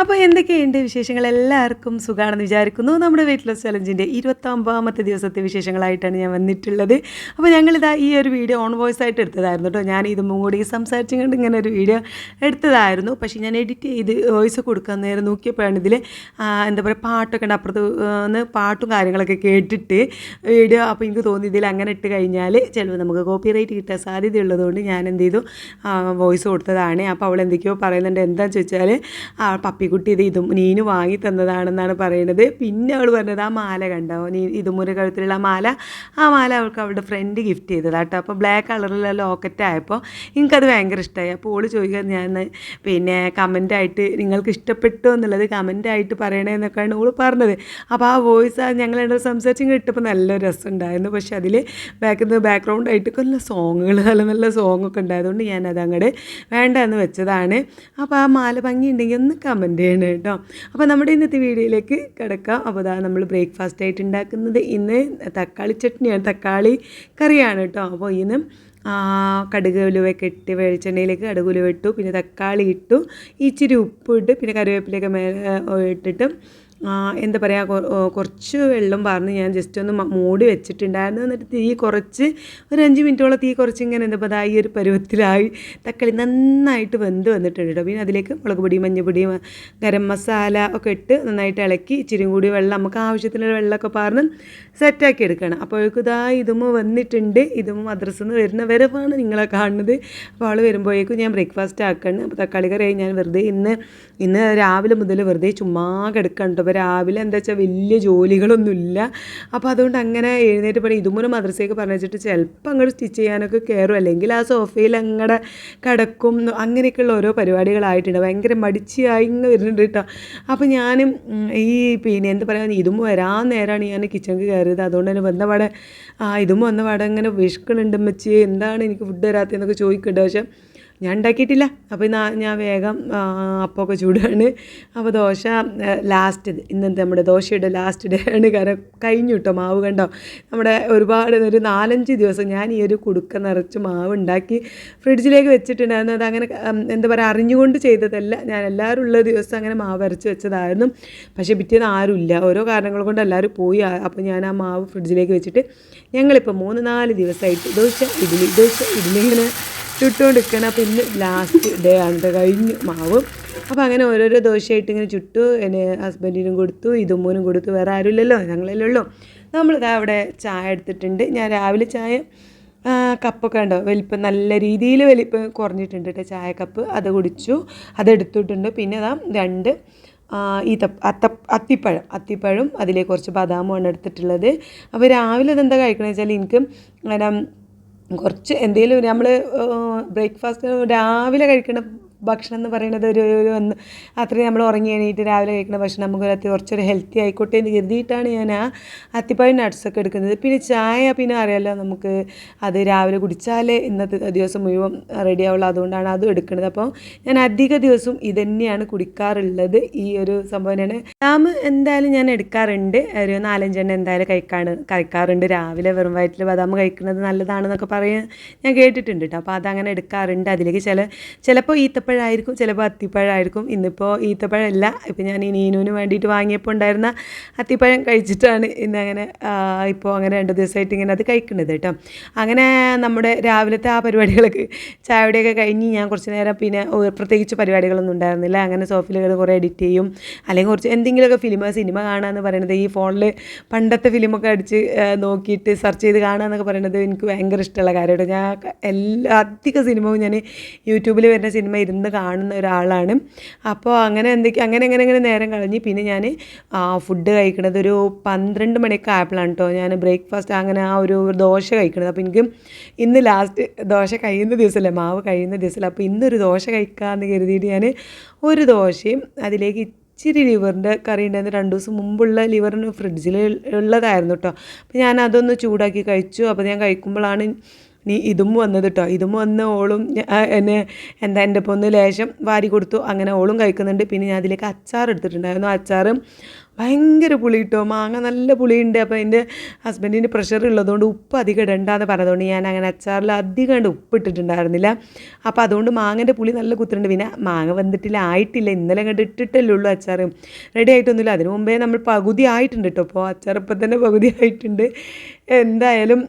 അപ്പോൾ എന്തൊക്കെയുണ്ട് വിശേഷങ്ങൾ? എല്ലാവർക്കും സുഖമാണെന്ന് വിചാരിക്കുന്നു. നമ്മുടെ വെയിറ്റ് ലോസ് ചലഞ്ചിന്റെ ഇരുപത്തൊമ്പതാമത്തെ ദിവസത്തെ വിശേഷങ്ങളായിട്ടാണ് ഞാൻ വന്നിട്ടുള്ളത്. അപ്പോൾ ഞങ്ങളിതാ ഈ ഒരു വീഡിയോ ഓൺ വോയിസ് ആയിട്ട് എടുത്തതായിരുന്നു കേട്ടോ ഞാൻ ഇതും കൂടി സംസാരിച്ചും കൊണ്ട് ഇങ്ങനെ ഒരു വീഡിയോ എടുത്തതായിരുന്നു. പക്ഷേ ഞാൻ എഡിറ്റ് ചെയ്ത് വോയിസ് കൊടുക്കാൻ നേരം നോക്കിയപ്പോഴാണ് ഇതിൽ എന്താ പറയുക പാട്ടൊക്കെ ഉണ്ട്. അപ്പുറത്ത് നിന്ന് പാട്ടും കാര്യങ്ങളൊക്കെ കേട്ടിട്ട് വീഡിയോ അപ്പോൾ എനിക്ക് തോന്നി ഇതിൽ അങ്ങനെ ഇട്ട് കഴിഞ്ഞാൽ ചിലപ്പോൾ നമുക്ക് കോപ്പി റൈറ്റ് കിട്ടാൻ സാധ്യതയുള്ളതുകൊണ്ട് ഞാൻ എന്ത് ചെയ്തു വോയിസ് കൊടുത്തതാണ്. അപ്പോൾ അവൾ എന്തൊക്കെയോ പറയുന്നുണ്ട്. എന്താണെന്ന് ചോദിച്ചാൽ ആ പപ്പിക്കുട്ടി ഇത് ഇതും നീന് വാങ്ങി തന്നതാണെന്നാണ് പറയുന്നത്. പിന്നെ അവൾ പറഞ്ഞത് ആ മാല കണ്ടോ? നീ ഇതുമുര കഴുത്തിലുള്ള മാല. ആ മാല അവൾക്ക് അവളുടെ ഫ്രണ്ട് ഗിഫ്റ്റ് ചെയ്തതാണ് കേട്ടോ. അപ്പോൾ ബ്ലാക്ക് കളറിലുള്ള ലോക്കറ്റ് ആയപ്പോൾ എനിക്കത് ഭയങ്കര ഇഷ്ടമായി അപ്പോൾ ഓൾ ചോദിക്കാൻ ഞാൻ പിന്നെ കമന്റായിട്ട് നിങ്ങൾക്ക് ഇഷ്ടപ്പെട്ടു എന്നുള്ളത് കമന്റായിട്ട് പറയണേ എന്നൊക്കെയാണ് ഓൾ പറഞ്ഞത്. അപ്പോൾ ആ വോയിസ് ഞങ്ങൾ എന്നോട് സംസാരിച്ചും ഇട്ടപ്പോൾ നല്ല രസമുണ്ടായിരുന്നു പക്ഷേ അതിൽ ബാക്കിൽ നിന്ന് ബാക്ക്ഗ്രൗണ്ട് ആയിട്ട് നല്ല സോങ്ങുകൾ നല്ല നല്ല സോങ്ങൊക്കെ ഉണ്ടായതുകൊണ്ട് ഞാനത് അങ്ങോട്ട് വേണ്ട എന്ന് വെച്ചതാണ്. അപ്പോൾ ആ മാല ഭംഗിയുണ്ടെങ്കിൽ ഒന്ന് കമന്റ് ചെയ്യണം കേട്ടോ. അപ്പോൾ നമ്മുടെ ഇന്നത്തെ വീഡിയോയിലേക്ക് കിടക്കാം. അപ്പോൾ അതാ നമ്മൾ ബ്രേക്ക്ഫാസ്റ്റ് ആയിട്ട് ഉണ്ടാക്കുന്നത് ഇന്ന് തക്കാളി ചട്നിയാണ് തക്കാളി കറിയാണ് കേട്ടോ. അപ്പോൾ ഇന്ന് കടുക് ഉലുവയൊക്കെ ഇട്ട് വെളിച്ചെണ്ണയിലേക്ക് കടുക് ഉലുവ ഇട്ടു പിന്നെ തക്കാളി ഇട്ടു ഇച്ചിരി ഉപ്പ് ഇട്ട് പിന്നെ കറിവേപ്പിലൊക്കെ മേലെ ഇട്ടിട്ട് എന്താ പറയുക കുറച്ച് വെള്ളം പറഞ്ഞ് ഞാൻ ജസ്റ്റ് ഒന്ന് മൂടി വെച്ചിട്ടുണ്ടായിരുന്നു. എന്നിട്ട് തീ കുറച്ച് ഒരു അഞ്ച് മിനിറ്റോളം തീ കുറച്ച് ഇങ്ങനെ എന്താ പറയുക ഈ ഒരു പരുവത്തിലായി. തക്കാളി നന്നായിട്ട് വെന്ത് വന്നിട്ടുണ്ട് കേട്ടോ. പിന്നെ അതിലേക്ക് മുളക് പൊടി മഞ്ഞൾപ്പൊടി ഗരം മസാല ഒക്കെ ഇട്ട് നന്നായിട്ട് ഇളക്കി ഇച്ചിരി കൂടി വെള്ളം നമുക്ക് ആവശ്യത്തിനുള്ള വെള്ളമൊക്കെ പറഞ്ഞ് സെറ്റാക്കി എടുക്കണം. അപ്പോഴേക്കും ഇതാ ഇതും വന്നിട്ടുണ്ട്. ഇതും മദ്രസിൽ നിന്ന് വരുന്ന വരവാണ് നിങ്ങളെ കാണുന്നത്. അപ്പോൾ ആൾ വരുമ്പോഴേക്കും ഞാൻ ബ്രേക്ക്ഫാസ്റ്റ് ആക്കണം. അപ്പോൾ തക്കാളി കറി ഞാൻ വെറുതെ ഇന്ന് ഇന്ന് രാവിലെ മുതൽ വെറുതെ ചുമ്മാ കിടക്കണം കേട്ടോ. അപ്പോൾ രാവിലെ എന്താ വെച്ചാൽ വലിയ ജോലികളൊന്നുമില്ല. അപ്പോൾ അതുകൊണ്ട് അങ്ങനെ എഴുന്നേറ്റ് പണി ഇതുമൂലം മദ്രസയൊക്കെ പറഞ്ഞു വെച്ചിട്ട് ചിലപ്പോൾ അങ്ങോട്ട് സ്റ്റിച്ച് ചെയ്യാനൊക്കെ കയറും അല്ലെങ്കിൽ ആ സോഫയിൽ അങ്ങടെ കിടക്കും. അങ്ങനെയൊക്കെയുള്ള ഓരോ പരിപാടികളായിട്ടുണ്ട്. ഭയങ്കര മടിച്ചായി ഇങ്ങനെ വരുന്നുണ്ട് കേട്ടോ അപ്പോൾ ഞാനും ഈ പിന്നെ എന്താ പറയുക ഇതും വരാൻ നേരമാണ് ഞാൻ കിച്ചണിൽ കയറിയത്. അതുകൊണ്ട് തന്നെ വന്നപാടെ ആ ഇതും വന്നപാടെ ഇങ്ങനെ വിഷ്കണുണ്ട് വെച്ച് എന്താണ് എനിക്ക് ഫുഡ് തരാത്തതെന്നൊക്കെ ചോദിക്കുന്നുണ്ട്. പക്ഷേ ഞാൻ ഉണ്ടാക്കിയിട്ടില്ല. അപ്പോൾ ഇന്ന് ഞാൻ വേഗം അപ്പമൊക്കെ ചൂടാണ്. അപ്പോൾ ദോശ ലാസ്റ്റ് ഇന്നത്തെ നമ്മുടെ ദോശയുടെ ലാസ്റ്റ് ഡേ ആണ്. കാരണം കഴിഞ്ഞു കേട്ടോ മാവ് കണ്ടോ? നമ്മുടെ ഒരുപാട് ഒരു നാലഞ്ച് ദിവസം ഞാൻ ഈ ഒരു കുടുക്ക നിറച്ച് മാവ് ഉണ്ടാക്കി ഫ്രിഡ്ജിലേക്ക് വെച്ചിട്ടുണ്ടായിരുന്നു. അത് അങ്ങനെ എന്താ പറയുക അറിഞ്ഞുകൊണ്ട് ചെയ്തതല്ല. ഞാൻ എല്ലാവരും ഉള്ള ദിവസം അങ്ങനെ മാവ് അരച്ച് വെച്ചതായിരുന്നു. പക്ഷേ പിറ്റേന്ന് ആരുമില്ല ഓരോ കാരണങ്ങൾ കൊണ്ട് എല്ലാവരും പോയി. അപ്പോൾ ഞാൻ ആ മാവ് ഫ്രിഡ്ജിലേക്ക് വെച്ചിട്ട് ഞങ്ങളിപ്പോൾ മൂന്ന് നാല് ദിവസമായിട്ട് ദോശ ഇഡ്ഡലി ദോശ ഇഡ്ഡലി ഇങ്ങനെ ചുട്ടുകൊണ്ടിരിക്കണം അപ്പോൾ ഇന്ന് ലാസ്റ്റ് ഡേ ആണ് കഴിഞ്ഞു മാവ്. അപ്പോൾ അങ്ങനെ ഓരോരോ ദോശയായിട്ട് ഇങ്ങനെ ചുട്ടു എന്നെ ഹസ്ബൻഡിനും കൊടുത്തു ഇതുമ്മൂനും കൊടുത്തു വേറെ ആരുമില്ലല്ലോ ഞങ്ങളല്ലേ ഉള്ളൂ നമ്മളിതാ അവിടെ ചായ എടുത്തിട്ടുണ്ട്. ഞാൻ രാവിലെ ചായ കപ്പൊക്കെ ഉണ്ടോ വലിപ്പം നല്ല രീതിയിൽ വലിപ്പം കുറഞ്ഞിട്ടുണ്ട് കേട്ടോ ചായ കപ്പ്. അത് കുടിച്ചു അതെടുത്തിട്ടുണ്ട് പിന്നെ അതാ രണ്ട് ഈത്ത അത്ത അത്തിപ്പഴം. അത്തിപ്പഴം അതിലേക്ക് കുറച്ച് ബദാമുമാണ് എടുത്തിട്ടുള്ളത്. അപ്പോൾ രാവിലെ അതെന്താ കഴിക്കണമെന്ന് വെച്ചാൽ എനിക്ക് അങ്ങനെ കുറച്ച് എന്തെങ്കിലും നമ്മൾ ബ്രേക്ക്ഫാസ്റ്റ് രാവിലെ കഴിക്കുന്ന ഭക്ഷണം എന്ന് പറയുന്നത് ഒരു ഒരു ഒന്ന് അത്രയും നമ്മൾ ഉറങ്ങി എണീറ്റ് രാവിലെ കഴിക്കുന്ന ഭക്ഷണം നമുക്ക് ഒരു കുറച്ചൊരു ഹെൽത്തി ആയിക്കോട്ടെ എന്ന് കരുതിയിട്ടാണ് ഞാൻ ആ അത്തിപ്പഴം നട്ട്സൊക്കെ എടുക്കുന്നത്. പിന്നെ ചായ പിന്നെ അറിയാമല്ലോ നമുക്ക് അത് രാവിലെ കുടിച്ചാലേ ഇന്നത്തെ ദിവസം മുഴുവൻ റെഡി ആവുള്ളൂ. അതുകൊണ്ടാണ് അതും എടുക്കുന്നത്. അപ്പോൾ ഞാൻ അധിക ദിവസവും തന്നെയാണ് കുടിക്കാറുള്ളത്. ഈ ഒരു സംഭവം തന്നെയാണ്. ഡാം എന്തായാലും ഞാൻ എടുക്കാറുണ്ട്. ഒരു നാലഞ്ചെണ്ണം എന്തായാലും കഴിക്കാണ് കഴിക്കാറുണ്ട്. രാവിലെ വെറും വയറ്റിൽ ബദാം കഴിക്കുന്നത് നല്ലതാണെന്നൊക്കെ പറയാൻ ഞാൻ കേട്ടിട്ടുണ്ട് കേട്ടോ. അപ്പോൾ അതങ്ങനെ എടുക്കാറുണ്ട്. അതിലേക്ക് ചില ചിലപ്പോൾ ഈത്തപ്പഴം ഈത്തപ്പഴമായിരിക്കും ചിലപ്പോൾ അത്തിപ്പഴമായിരിക്കും ഇന്നിപ്പോൾ ഈത്തപ്പഴമല്ല ഇപ്പം ഞാൻ ഈ നീനുവിന് വേണ്ടിയിട്ട് വാങ്ങിയപ്പോൾ ഉണ്ടായിരുന്ന അത്തിപ്പഴം കഴിച്ചിട്ടാണ് ഇന്നങ്ങനെ ഇപ്പോൾ അങ്ങനെ രണ്ട് ദിവസമായിട്ട് ഇങ്ങനെ അത് കഴിക്കുന്നത് കേട്ടോ. അങ്ങനെ നമ്മുടെ രാവിലത്തെ ആ പരിപാടികളൊക്കെ ചായയുടെയൊക്കെ കഴിഞ്ഞ് ഞാൻ കുറച്ച് നേരം പിന്നെ പ്രത്യേകിച്ച് പരിപാടികളൊന്നും ഉണ്ടായിരുന്നില്ല. അങ്ങനെ സോഫയിൽ കുറേ എഡിറ്റ് ചെയ്യും. അല്ലെങ്കിൽ കുറച്ച് എന്തെങ്കിലുമൊക്കെ ഫിലിം സിനിമ കാണുക പറയുന്നത് ഈ ഫോണിൽ പണ്ടത്തെ ഫിലിമൊക്കെ അടിച്ച് നോക്കിയിട്ട് സെർച്ച് ചെയ്ത് കാണുക എന്നൊക്കെ പറയുന്നത് എനിക്ക് ഭയങ്കര ഇഷ്ടമുള്ള കാര്യമായിട്ട് ഞാൻ എല്ലാ അധിക സിനിമയും ഞാൻ യൂട്യൂബിൽ വരുന്ന സിനിമ ഇരുന്ന് ഇരുന്ന് കാണുന്ന ഒരാളാണ്. അപ്പോൾ അങ്ങനെ എന്തൊക്കെ അങ്ങനെ അങ്ങനെ അങ്ങനെ നേരം കളഞ്ഞ് പിന്നെ ഞാൻ ഫുഡ് കഴിക്കണത് ഒരു പന്ത്രണ്ട് മണിയൊക്കെ ആയപ്പോഴാണ് കേട്ടോ ഞാൻ ബ്രേക്ക്ഫാസ്റ്റ് അങ്ങനെ ആ ഒരു ദോശ കഴിക്കണത്. അപ്പോൾ എനിക്ക് ഇന്ന് ലാസ്റ്റ് ദോശ കഴിയുന്ന ദിവസമല്ലേ മാവ് കഴിയുന്ന ദിവസമല്ല. അപ്പോൾ ഇന്നൊരു ദോശ കഴിക്കാമെന്ന് കരുതിയിട്ട് ഞാൻ ഒരു ദോശയും അതിലേക്ക് ഇച്ചിരി ലിവറിന്റെ കറി ഉണ്ടായിരുന്നു. രണ്ട് ദിവസം മുമ്പുള്ള ലിവറിന് ഫ്രിഡ്ജിൽ ഉള്ളതായിരുന്നു കേട്ടോ അപ്പോൾ ഞാൻ അതൊന്ന് ചൂടാക്കി കഴിച്ചു. അപ്പോൾ ഞാൻ കഴിക്കുമ്പോഴാണ് നീ ഇതും വന്നത് കേട്ടോ ഇതും വന്ന് ഓളും എന്നെ എന്താ എന്റെ പൊന്ന് ലേശം വാരി കൊടുത്തു. അങ്ങനെ ഓളും കഴിക്കുന്നുണ്ട്. പിന്നെ ഞാൻ അതിലേക്ക് അച്ചാർ എടുത്തിട്ടുണ്ടായിരുന്നു. അച്ചാറും ഭയങ്കര പുളി കിട്ടോ മാങ്ങ നല്ല പുളിയുണ്ട്. അപ്പോൾ എന്റെ ഹസ്ബൻഡിന് പ്രഷർ ഉള്ളതുകൊണ്ട് ഉപ്പ് അധികം ഇടണ്ടെന്ന് പറഞ്ഞതുകൊണ്ട് ഞാൻ അങ്ങനെ അച്ചാറിൽ അധികം ഉപ്പ് ഇട്ടിട്ടുണ്ടായിരുന്നില്ല. അപ്പോൾ അതുകൊണ്ട് മാങ്ങന്റെ പുളി നല്ല കുത്തുന്നുണ്ട് പിന്നെ മാങ്ങ വന്നിട്ടില്ല ആയിട്ടില്ല. ഇന്നലെ കണ്ട് ഇട്ടിട്ടല്ലേ ഉള്ളൂ അച്ചാർ റെഡി ആയിട്ടൊന്നുമില്ല. അതിന് മുമ്പേ നമ്മൾ പകുതി ആയിട്ടുണ്ട് കേട്ടോ അപ്പോൾ അച്ചാർ ഇപ്പം തന്നെ പകുതി ആയിട്ടുണ്ട്. എന്തായാലും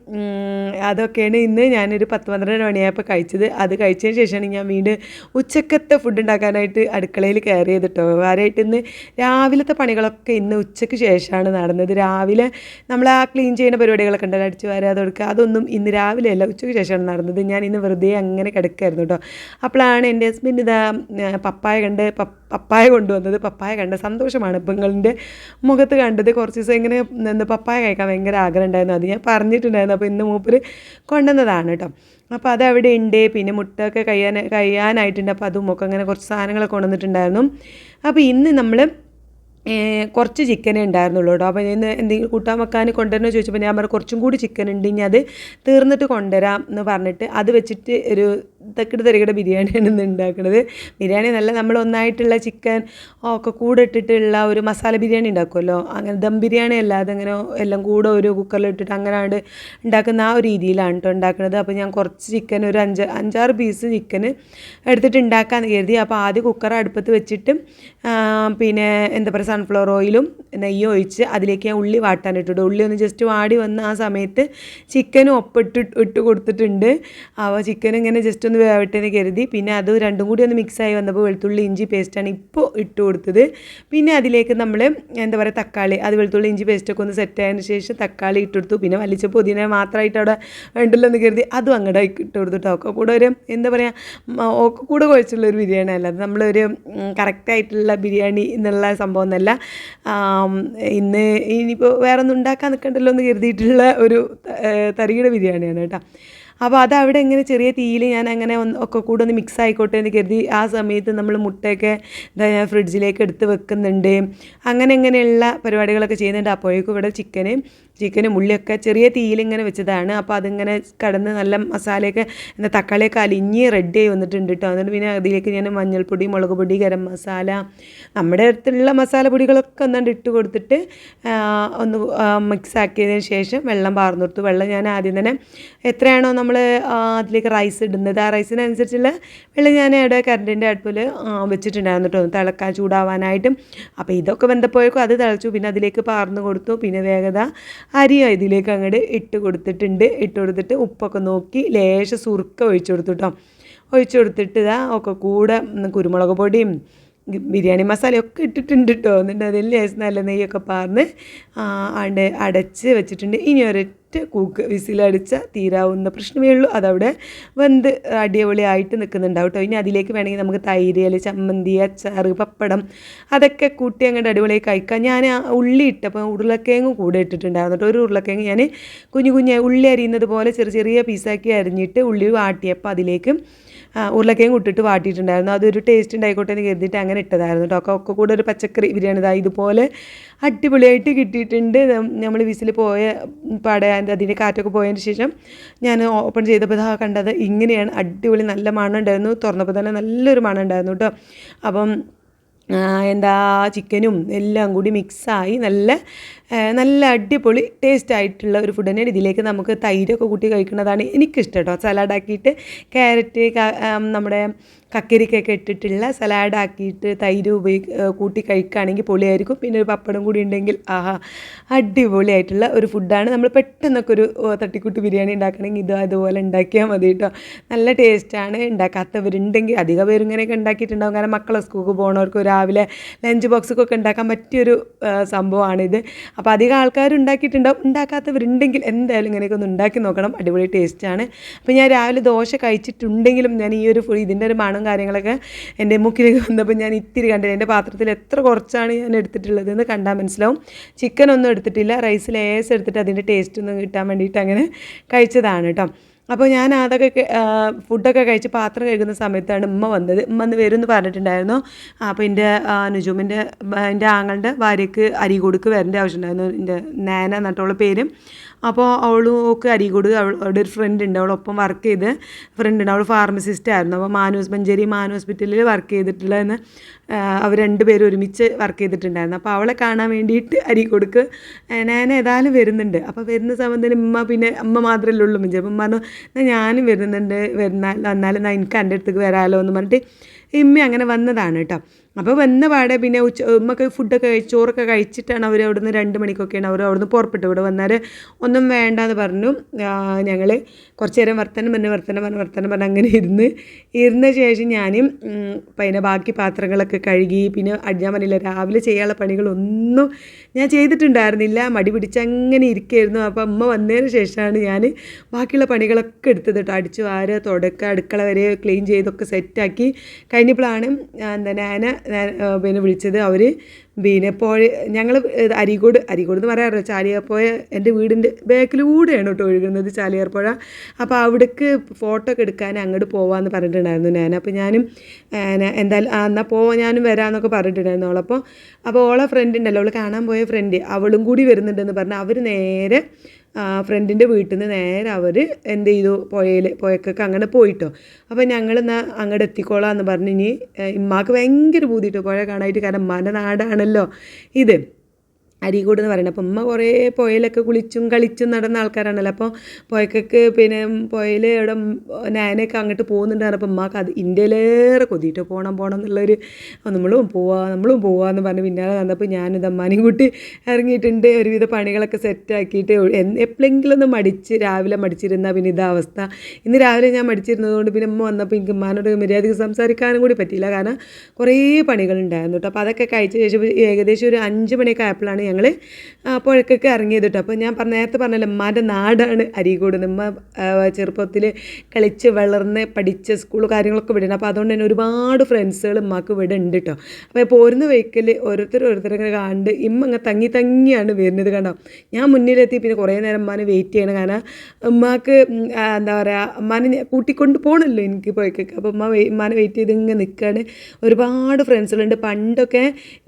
അതൊക്കെയാണ് ഇന്ന് ഞാനൊരു പത്ത് പന്ത്രണ്ട് മണിയായപ്പോൾ കഴിച്ചത്. അത് കഴിച്ചതിന് ശേഷമാണ് ഞാൻ വീണ്ടും ഉച്ചക്കത്തെ ഫുഡ് ഉണ്ടാക്കാനായിട്ട് അടുക്കളയിൽ കയറിയത് കേട്ടോ ആരായിട്ട് ഇന്ന് രാവിലത്തെ പണികളൊക്കെ ഇന്ന് ഉച്ചയ്ക്ക് ശേഷമാണ് നടന്നത്. രാവിലെ നമ്മൾ ആ ക്ലീൻ ചെയ്യുന്ന പരിപാടികളൊക്കെ ഉണ്ടല്ലോ അടിച്ച് വരാതെ കൊടുക്കുക അതൊന്നും ഇന്ന് രാവിലെ അല്ല ഉച്ചയ്ക്ക് ശേഷമാണ് നടന്നത്. ഞാൻ ഇന്ന് വെറുതെ അങ്ങനെ കിടക്കായിരുന്നു കേട്ടോ അപ്പോഴാണ് എന്റെ ഹസ്ബൻഡ് ഇതാ പപ്പായ കണ്ട് പപ്പായ കൊണ്ടുവന്നത്. പപ്പായ കണ്ട സന്തോഷമാണ്. പെങ്ങളുടെ മുഖത്ത് കണ്ടത് കുറച്ച് ദിവസം ഇങ്ങനെ പപ്പായ കഴിക്കാൻ ഭയങ്കര ആഗ്രഹം ഉണ്ടായിരുന്നു. അത് ഞാൻ പറഞ്ഞിട്ടുണ്ടായിരുന്നു. അപ്പോൾ ഇന്ന് മൂപ്പര് കൊണ്ടുവന്നതാണ് കേട്ടോ. അപ്പോൾ അത് അവിടെ ഉണ്ട് പിന്നെ മുട്ടയൊക്കെ കഴിയാൻ കഴിയാനായിട്ടുണ്ട്. അപ്പോൾ അതും ഒക്കെ അങ്ങനെ കുറച്ച് സാധനങ്ങളൊക്കെ കൊണ്ടുവന്നിട്ടുണ്ടായിരുന്നു. അപ്പോൾ ഇന്ന് നമ്മൾ കുറച്ച് ചിക്കനേ ഉണ്ടായിരുന്നുള്ളൂ കേട്ടോ. അപ്പോൾ ഇന്ന് എന്തെങ്കിലും കൂട്ടാൻ വെക്കാൻ കൊണ്ടുവരണോ ചോദിച്ചപ്പോൾ ഞാൻ പറഞ്ഞു കുറച്ചും കൂടി ചിക്കൻ ഉണ്ട് ഇനി അത് തീർന്നിട്ട് കൊണ്ടുവരാം എന്ന് പറഞ്ഞിട്ട് അത് വെച്ചിട്ട് ഒരു തക്കിട് തരികയുടെ ബിരിയാണിയാണ് ഇന്ന് ഉണ്ടാക്കുന്നത് ബിരിയാണി നല്ല നമ്മൾ ഒന്നായിട്ടുള്ള ചിക്കൻ ഒക്കെ കൂടെ ഇട്ടിട്ടുള്ള ഒരു മസാല ബിരിയാണി ഉണ്ടാക്കുമല്ലോ. അങ്ങനെ ദം ബിരിയാണി അല്ലാതെ അങ്ങനെ എല്ലാം കൂടെ ഒരു കുക്കറിൽ ഇട്ടിട്ട് അങ്ങനെ ആണ്ട് ഉണ്ടാക്കുന്ന ആ ഒരു രീതിയിലാണ് കേട്ടോ ഉണ്ടാക്കുന്നത് അപ്പോൾ ഞാൻ കുറച്ച് ചിക്കൻ ഒരു അഞ്ച് അഞ്ചാറ് പീസ് ചിക്കൻ എടുത്തിട്ട് ഉണ്ടാക്കാമെന്ന് കരുതി. അപ്പോൾ ആദ്യം കുക്കർ അടുപ്പത്ത് വെച്ചിട്ട് പിന്നെ എന്താ പറയുക സൺഫ്ലവർ ഓയിലും നെയ്യും ഒഴിച്ച് അതിലേക്ക് ഞാൻ ഉള്ളി വാട്ടാനിട്ടുണ്ട് ഉള്ളി ഒന്ന് ജസ്റ്റ് വാടി വന്ന ആ സമയത്ത് ചിക്കനും ഒപ്പിട്ട് ഇട്ട് കൊടുത്തിട്ടുണ്ട്. അപ്പോൾ ചിക്കൻ ഇങ്ങനെ ജസ്റ്റ് ഒന്ന് വേവിട്ടെന്ന് കരുതി. പിന്നെ അത് രണ്ടും കൂടി ഒന്ന് മിക്സായി വന്നപ്പോൾ വെളുത്തുള്ളി ഇഞ്ചി പേസ്റ്റാണ് ഇപ്പോൾ ഇട്ട് കൊടുത്തത്. പിന്നെ അതിലേക്ക് നമ്മൾ എന്താ പറയുക തക്കാളി. അത് വെളുത്തുള്ളി ഇഞ്ചി പേസ്റ്റൊക്കെ ഒന്ന് സെറ്റ് ആയതിന് ശേഷം തക്കാളി ഇട്ടെടുത്തു പിന്നെ വലിച്ച പുതിന മാത്രമായിട്ട് അവിടെ വേണ്ടല്ലോ എന്ന് കരുതി. അതും അങ്ങോട്ട് ഇട്ട് കൊടുത്തിട്ടോ ഒക്കെ കൂടെ ഒരു എന്താ പറയുക ഒക്കെ കൂടെ കുഴച്ചുള്ള ഒരു ബിരിയാണി അല്ലാതെ നമ്മളൊരു കറക്റ്റായിട്ടുള്ള ബിരിയാണി എന്നുള്ള സംഭവം ആം, ഇന്ന് ഇനിയിപ്പോൾ വേറെ ഒന്നും ഉണ്ടാക്കാൻ നിൽക്കണ്ടല്ലോ എന്ന് കരുതിയിട്ടുള്ള ഒരു തരികിട ബിരിയാണിയാണ് കേട്ടോ. അപ്പോൾ അത് അവിടെ ഇങ്ങനെ ചെറിയ തീയിൽ ഞാൻ അങ്ങനെ ഒക്കെ കൂടെ ഒന്ന് മിക്സ് ആയിക്കോട്ടെ എന്ന് കരുതി ആ സമയത്ത് നമ്മൾ മുട്ടയൊക്കെ ഞാൻ ഫ്രിഡ്ജിലേക്ക് എടുത്ത് വെക്കുന്നുണ്ട്. അങ്ങനെ ഇങ്ങനെയുള്ള പരിപാടികളൊക്കെ ചെയ്യുന്നുണ്ട്. അപ്പോഴേക്കും ഇവിടെ ചിക്കന് ചിക്കനും ഉള്ളിയൊക്കെ ചെറിയ തീയിലിങ്ങനെ വെച്ചതാണ്. അപ്പോൾ അതിങ്ങനെ കടന്ന് നല്ല മസാലയൊക്കെ എന്താ തക്കാളിയൊക്കെ അലിഞ്ഞ് റെഡി ആയി വന്നിട്ടുണ്ട് കേട്ടോ. എന്നിട്ട് പിന്നെ അതിലേക്ക് ഞാൻ മഞ്ഞൾപ്പൊടി മുളക് പൊടി ഗരം മസാല നമ്മുടെ അടുത്തുള്ള മസാല പൊടികളൊക്കെ ഒന്നാണ്ട് ഇട്ട് കൊടുത്തിട്ട് ഒന്ന് മിക്സ് ആക്കിയതിന് ശേഷം വെള്ളം പാർന്നു കൊടുത്തു. വെള്ളം ഞാൻ ആദ്യം തന്നെ എത്രയാണോ നമ്മൾ അതിലേക്ക് റൈസ് ഇടുന്നത്. ആ റൈസിനനുസരിച്ചുള്ള വെള്ളം ഞാൻ ഇവിടെ കറണ്ടിന്റെ അടുപ്പിൽ വെച്ചിട്ടുണ്ടായിരുന്നു കേട്ടോ. തിളക്കാൻ ചൂടാവാനായിട്ടും. അപ്പോൾ ഇതൊക്കെ വെന്തപ്പോയേക്കും അത് തിളച്ചു. പിന്നെ അതിലേക്ക് പാർന്ന് കൊടുത്തു. പിന്നെ വേഗത അരി ഇതിലേക്ക് അങ്ങോട്ട് ഇട്ട് കൊടുത്തിട്ടുണ്ട്. ഇട്ട് കൊടുത്തിട്ട് ഉപ്പൊക്കെ നോക്കി ലേശം സുറുക്ക ഒഴിച്ചു കൊടുത്തു കേട്ടോ ഒഴിച്ചു കൊടുത്തിട്ട് ഇതാ ഒക്കെ കൂടെ കുരുമുളക് പൊടിയും ബിരിയാണി മസാലയൊക്കെ ഇട്ടിട്ടുണ്ട് കേട്ടോ എന്നിട്ട് അതിൽ ലേശം നല്ല നെയ്യൊക്കെ പാർന്ന് അടച്ച് വെച്ചിട്ടുണ്ട്. ഇനി ഒരൊറ്റ കൂക്ക് വിസിലടിച്ച തീരാവുന്ന പ്രശ്നമേ ഉള്ളൂ. അതവിടെ വെന്ത് അടിപൊളിയായിട്ട് നിൽക്കുന്നുണ്ടാവും കേട്ടോ ഇനി അതിലേക്ക് വേണമെങ്കിൽ നമുക്ക് തൈര് അല്ലെങ്കിൽ ചമ്മന്തി അച്ചാറ് പപ്പടം അതൊക്കെ കൂട്ടി അങ്ങോട്ട് അടിപൊളിയായി കഴിക്കാം. ഞാൻ ഉള്ളി ഇട്ടപ്പോൾ ഉരുളക്കിഴങ്ങ് കൂടെ ഇട്ടിട്ടുണ്ടായിരുന്നു കേട്ടോ ഒരു ഉരുളക്കിഴങ്ങ് ഞാൻ കുഞ്ഞു കുഞ്ഞ് ഉള്ളി അരിയുന്നത് പോലെ ചെറിയ ചെറിയ പീസാക്കി അരിഞ്ഞിട്ട് ഉള്ളി വാട്ടിയപ്പോൾ അതിലേക്ക് ആ, കൂട്ടിട്ട് വാട്ടിയിട്ടുണ്ടായിരുന്നു. അതൊരു ടേസ്റ്റ് ഉണ്ടായിക്കോട്ടെ എന്ന് കരുതിയിട്ട് അങ്ങനെ ഇട്ടതായിരുന്നു കേട്ടോ ഒക്കെ കൂടെ ഒരു പച്ചക്കറി ബിരിയാണി. ഇതാ ഇതുപോലെ അടിപൊളിയായിട്ട് കിട്ടിയിട്ടുണ്ട്. നമ്മൾ വിസിൽ പോയ പാടെ അതിന്റെ കാറ്റൊക്കെ പോയതിന് ശേഷം ഞാൻ ഓപ്പൺ ചെയ്തപ്പോൾ ഇതാ കണ്ടത് ഇങ്ങനെയാണ്. അടിപൊളി നല്ല മണം ഉണ്ടായിരുന്നു. തുറന്നപ്പോൾ തന്നെ നല്ലൊരു മണം ഉണ്ടായിരുന്നു കേട്ടോ അപ്പം എന്താ ചിക്കനും എല്ലാം കൂടി മിക്സായി നല്ല നല്ല അടിപൊളി ടേസ്റ്റ് ആയിട്ടുള്ള ഒരു ഫുഡ് തന്നെയാണ്. ഇതിലേക്ക് നമുക്ക് തൈരൊക്കെ കൂട്ടി കഴിക്കുന്നതാണ് എനിക്കിഷ്ടം കേട്ടോ സലാഡാക്കിയിട്ട് ക്യാരറ്റ് നമ്മുടെ കക്കരിക്കൊക്കെ ഇട്ടിട്ടുള്ള സലാഡാക്കിയിട്ട് തൈര് ഉപയോഗി കൂട്ടി കഴിക്കുകയാണെങ്കിൽ പൊളിയായിരിക്കും. പിന്നെ ഒരു പപ്പടം കൂടി ഉണ്ടെങ്കിൽ ആഹാ അടിപൊളിയായിട്ടുള്ള ഒരു ഫുഡാണ് നമ്മൾ പെട്ടെന്നൊക്കെ ഒരു തട്ടിക്കൂട്ട് ബിരിയാണി ഉണ്ടാക്കണമെങ്കിൽ ഇത് അതുപോലെ ഉണ്ടാക്കിയാൽ മതി കേട്ടോ നല്ല ടേസ്റ്റാണ് ഉണ്ടാക്കാത്തവരുണ്ടെങ്കിൽ അധിക പേരും ഇങ്ങനെയൊക്കെ ഉണ്ടാക്കിയിട്ടുണ്ടാവും. കാരണം മക്കളെ സ്കൂൾക്ക് പോകുന്നവർക്ക് രാവിലെ ലഞ്ച് ബോക്സൊക്കെ ഉണ്ടാക്കാൻ പറ്റിയൊരു സംഭവമാണിത്. അപ്പോൾ അധികം ആൾക്കാർ ഉണ്ടാക്കിയിട്ടുണ്ടാവും. ഉണ്ടാക്കാത്തവരുണ്ടെങ്കിൽ എന്തായാലും ഇങ്ങനെയൊക്കെ ഒന്ന് ഉണ്ടാക്കി നോക്കണം. അടിപൊളി ടേസ്റ്റാണ് അപ്പോൾ ഞാൻ രാവിലെ ദോശ കഴിച്ചിട്ടുണ്ടെങ്കിലും ഞാൻ ഈ ഒരു ഇതിന്റെ ഒരു മണം കാര്യങ്ങളൊക്കെ എന്റെ മുക്കിലേക്ക് വന്നപ്പോൾ ഞാൻ ഇത്തിരി കണ്ടില്ല. എന്റെ പാത്രത്തിൽ എത്ര കുറച്ചാണ് ഞാൻ എടുത്തിട്ടുള്ളത് എന്ന് കണ്ടാൽ മനസ്സിലാവും. ചിക്കൻ ഒന്നും എടുത്തിട്ടില്ല. റൈസിൽ ലേസ് എടുത്തിട്ട് അതിന്റെ ടേസ്റ്റ് ഒന്ന് കിട്ടാൻ വേണ്ടിയിട്ട് അങ്ങനെ കഴിച്ചതാണ് കേട്ടോ. അപ്പോൾ ഞാൻ അതൊക്കെ ഫുഡൊക്കെ കഴിച്ച് പാത്രം കഴുകുന്ന സമയത്താണ് ഉമ്മ വന്നത്. ഉമ്മ ഒന്ന് വരും എന്ന് പറഞ്ഞിട്ടുണ്ടായിരുന്നു അപ്പോൾ എന്റെ നുജൂമിന്റെ എന്റെ ആങ്ങളുടെ ഭാര്യയ്ക്ക് അരി കൊടുക്ക് വരേണ്ട ആവശ്യമുണ്ടായിരുന്നു. എന്റെ നാന എന്നിട്ടുള്ള പേര്. അപ്പോൾ അരീക്കോട് അവൾ അവിടെ ഒരു ഫ്രണ്ട് ഉണ്ട് അവളൊപ്പം വർക്ക് ചെയ്ത് ഫ്രണ്ട് ഉണ്ട് അവൾ ഫാർമസിസ്റ്റ് ആയിരുന്നു. അപ്പോൾ മാനൂസ് മഞ്ചേരി മാനു ഹോസ്പിറ്റലിൽ വർക്ക് ചെയ്തിട്ടുള്ളതെന്ന് അവർ രണ്ടുപേരും ഒരുമിച്ച് വർക്ക് ചെയ്തിട്ടുണ്ടായിരുന്നു. അപ്പോൾ അവളെ കാണാൻ വേണ്ടിയിട്ട് അരീക്കോടുക്ക് ഞാൻ ഏതായാലും വരുന്നുണ്ട്. അപ്പോൾ വരുന്ന സമയത്തിന് ഉമ്മ പിന്നെ അമ്മ മാത്രമല്ലേ ഉള്ളൂ. മഞ്ചേരി അപ്പം പറഞ്ഞു ഞാനും വരുന്നുണ്ട് വരുന്നാൽ വന്നാലും എനിക്ക് എന്റെ അടുത്തേക്ക് വരാമല്ലോ എന്ന് പറഞ്ഞിട്ട് ഇമ്മ അങ്ങനെ വന്നതാണ് കേട്ടോ അപ്പോൾ വന്ന പാടെ പിന്നെ ഉച്ച ഉമ്മക്ക് ഫുഡൊക്കെ കഴിച്ച് ചോറൊക്കെ കഴിച്ചിട്ടാണ് അവർ അവിടുന്ന് രണ്ട് മണിക്കൊക്കെയാണ് അവർ അവിടുന്ന് പുറപ്പെട്ടു ഇവിടെ വന്നാൽ ഒന്നും വേണ്ടാന്ന് പറഞ്ഞു. ഞങ്ങൾ കുറച്ച് നേരം വർത്തനം പറഞ്ഞ് വർത്തനം പറഞ്ഞ് വർത്തനം പറഞ്ഞ് അങ്ങനെ ഇരുന്ന് ഇരുന്ന ശേഷം ഞാനും പിന്നെ ബാക്കി പാത്രങ്ങളൊക്കെ കഴുകി പിന്നെ ഞാൻ രാവിലെ ചെയ്യാനുള്ള പണികളൊന്നും ഞാൻ ചെയ്തിട്ടുണ്ടായിരുന്നില്ല. മടി പിടിച്ച് അങ്ങനെ ഇരിക്കുകയായിരുന്നു അപ്പോൾ അമ്മ വന്നതിന് ശേഷമാണ് ഞാൻ ബാക്കിയുള്ള പണികളൊക്കെ എടുത്തത് കേട്ടോ അടിച്ചു വാര തുടക്കം അടുക്കള വരെ ക്ലീൻ ചെയ്തൊക്കെ സെറ്റാക്കി കഴിഞ്ഞപ്പോഴാണ് എന്താ ഞാൻ പിന്നെ വിളിച്ചത് അവർ പിന്നെ പോയ ഞങ്ങൾ അരീക്കോട് അരീക്കോട് എന്ന് പറയാറില്ല ചാലിയാർപ്പുഴ എന്റെ വീടിന്റെ ബാക്കിലൂടെയാണ് കേട്ടോ ഒഴുകുന്നത് ചാലിയാർപ്പുഴ അപ്പോൾ അവിടേക്ക് ഫോട്ടോ ഒക്കെ എടുക്കാൻ അങ്ങോട്ട് പോവാമെന്ന് പറഞ്ഞിട്ടുണ്ടായിരുന്നു ഞാൻ അപ്പോൾ ഞാനും എന്തായാലും എന്നാൽ പോവാൻ ഞാനും വരാമെന്നൊക്കെ പറഞ്ഞിട്ടുണ്ടായിരുന്നു അവളപ്പോൾ അപ്പോൾ ഓളെ ഫ്രണ്ട് ഉണ്ടല്ലോ അവൾ കാണാൻ പോയ ഫ്രണ്ട് അവളും കൂടി വരുന്നുണ്ടെന്ന് പറഞ്ഞാൽ അവർ നേരെ ഫ്രണ്ടിന്റെ വീട്ടിൽ നിന്ന് നേരെ അവർ എന്ത് ചെയ്തു? പുഴയിൽ പുഴക്കൊക്കെ അങ്ങനെ പോയിട്ടോ. അപ്പോൾ ഞങ്ങൾ എന്നാൽ അങ്ങോട്ട് എത്തിക്കോളാം എന്ന് പറഞ്ഞ് ഇനി ഇമ്മാക്ക് ഭയങ്കര ബൂതിട്ടോ പുഴ കാണാനായിട്ട് കാരണം ഉമ്മാന്റെ നാടാണല്ലോ ഇത്. അരീക്കോട് എന്ന് പറയുന്നത്. അപ്പം ഉമ്മ കുറേ പുഴയിലൊക്കെ കുളിച്ചും കളിച്ചും നടന്ന ആൾക്കാരാണല്ലോ. അപ്പോൾ പുഴക്കൊക്കെ പിന്നെ പുഴയിൽ ഇവിടെ നാനൊക്കെ അങ്ങോട്ട് പോകുന്നുണ്ട് പറഞ്ഞപ്പോൾ ഉമ്മക്ക് അത് ഇന്ത്യയിലേറെ കൊതിയിട്ട് പോകണം പോകണം എന്നുള്ളൊരു നമ്മളും പോവാ നമ്മളും പോവാന്ന് പറഞ്ഞ് പിന്നാലെ വന്നപ്പോൾ ഞാനിത് അമ്മാനെയും കൂട്ടി ഇറങ്ങിയിട്ടുണ്ട്. ഒരുവിധ പണികളൊക്കെ സെറ്റാക്കിയിട്ട് എപ്പോഴെങ്കിലും ഒന്ന് മടിച്ച് രാവിലെ മടിച്ചിരുന്ന പിന്നെ ഇതാ അവസ്ഥ. ഇന്ന് രാവിലെ ഞാൻ മടിച്ചിരുന്നതുകൊണ്ട് പിന്നെ ഉമ്മ വന്നപ്പോൾ എനിക്ക് ഉമ്മാനോട് മര്യാദയ്ക്ക് സംസാരിക്കാനും കൂടി പറ്റിയില്ല. കാരണം കുറേ പണികളുണ്ടായിരുന്നു കേട്ടോ അപ്പോൾ അതൊക്കെ കഴിച്ച ശേഷം ഏകദേശം ഒരു അഞ്ച് മണിയൊക്കെ ആയപ്പോഴാണ് ഞങ്ങൾ പുഴക്കൊക്കെ ഇറങ്ങിയത് കേട്ടോ അപ്പോൾ ഞാൻ പറഞ്ഞ നേരത്തെ പറഞ്ഞല്ലോ ഉമ്മാന്റെ നാടാണ് അരീക്കോട്. ഉമ്മ ചെറുപ്പത്തിൽ കളിച്ച് വളർന്ന് പഠിച്ച സ്കൂൾ കാര്യങ്ങളൊക്കെ വിടണം അപ്പോൾ അതുകൊണ്ട് തന്നെ ഒരുപാട് ഫ്രണ്ട്സുകൾ ഉമ്മാക്ക് ഇവിടെ ഉണ്ട് കേട്ടോ അപ്പോൾ പോരുന്ന വെഹിക്കൽ ഓരോരുത്തർ ഓരോരുത്തരൊക്കെ കണ്ട് ഇമ്മ അങ്ങ് തങ്ങി തങ്ങിയാണ് വരുന്നത് കണ്ടോ? ഞാൻ മുന്നിലെത്തി പിന്നെ കുറേ നേരം ഉമ്മാനെ വെയിറ്റ് ചെയ്യണം. കാരണം ഉമ്മാക്ക് എന്താ പറയുക ഉമ്മാനെ കൂട്ടിക്കൊണ്ട് പോകണമല്ലോ എനിക്ക് പോയിക്കൊക്കെ അപ്പോൾ ഉമ്മ ഉമ്മാനെ വെയിറ്റ് ചെയ്ത് ഇങ്ങനെ നിൽക്കുകയാണ് ഒരുപാട് ഫ്രണ്ട്സുകളുണ്ട്. പണ്ടൊക്കെ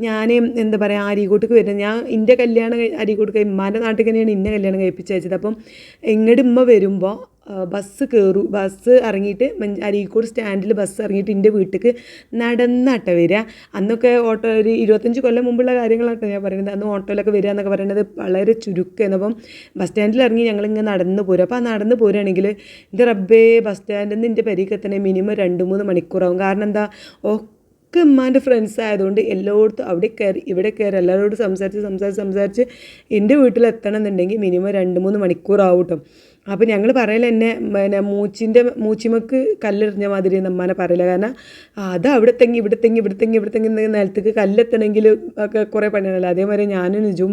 ഞാൻ എന്താ പറയുക ആരീക്കോട്ടേക്ക് വരുന്നത് ഞാൻ എന്റെ കല്യാണം അരീക്കോട് ഇമ്മാന്റെ നാട്ടിൽ തന്നെയാണ് ഇന്നെ കല്യാണം കഴിപ്പിച്ച് അയച്ചത് അപ്പം ഇങ്ങോട്ട് ഉമ്മ വരുമ്പോൾ ബസ് കയറു ബസ് ഇറങ്ങിയിട്ട് അരീക്കോട് സ്റ്റാൻഡിൽ ബസ് ഇറങ്ങിയിട്ട് എന്റെ വീട്ടിലേക്ക് നടന്നാട്ട വരിക അന്നൊക്കെ ഓട്ടോ ഒരു ഇരുപത്തഞ്ച് കൊല്ലം മുമ്പുള്ള കാര്യങ്ങളാട്ടോ ഞാൻ പറയുന്നത് അന്ന് ഓട്ടോയിലൊക്കെ വരിക എന്നൊക്കെ പറയുന്നത് വളരെ ചുരുക്കമായിരുന്നു അപ്പം ബസ് സ്റ്റാൻഡിൽ ഇറങ്ങി ഞങ്ങളിങ്ങനെ നടന്ന് പോരും. അപ്പോൾ ആ നടന്ന് പോരുകയാണെങ്കിൽ എന്റെ റബ്ബേ ബസ് സ്റ്റാൻഡിൽ നിന്ന് എന്റെ പരിക്ക് മിനിമം രണ്ട് മൂന്ന് മണിക്കൂറാവും. കാരണം എന്താ? ഒക്കെ ഉമ്മാന്റെ ഫ്രണ്ട്സ് ആയതുകൊണ്ട് എല്ലായിടത്തും അവിടെ കയറി ഇവിടെ കയറി എല്ലാവരോടും സംസാരിച്ച് സംസാരിച്ച് സംസാരിച്ച് എന്റെ വീട്ടിലെത്തണം എന്നുണ്ടെങ്കിൽ മിനിമം രണ്ട് മൂന്ന് മണിക്കൂറാവും കേട്ടോ അപ്പോൾ ഞങ്ങൾ പറയല എന്നെ പിന്നെ മൂച്ചിന്റെ മൂച്ചിമക്ക് കല്ലെറിഞ്ഞ മാതിരി നമ്മനെ പറയില്ല കാരണം അത് അവിടെ തെങ്ങി ഇവിടെ തെങ്ങി ഇവിടെ തെങ്ങി ഇവിടെ തെങ്ങി നിലത്തേക്ക് കല്ലെത്തണമെങ്കിൽ ഒക്കെ കുറേ പണിയാണല്ലോ. അതേമാതിരി ഞാനും നിജും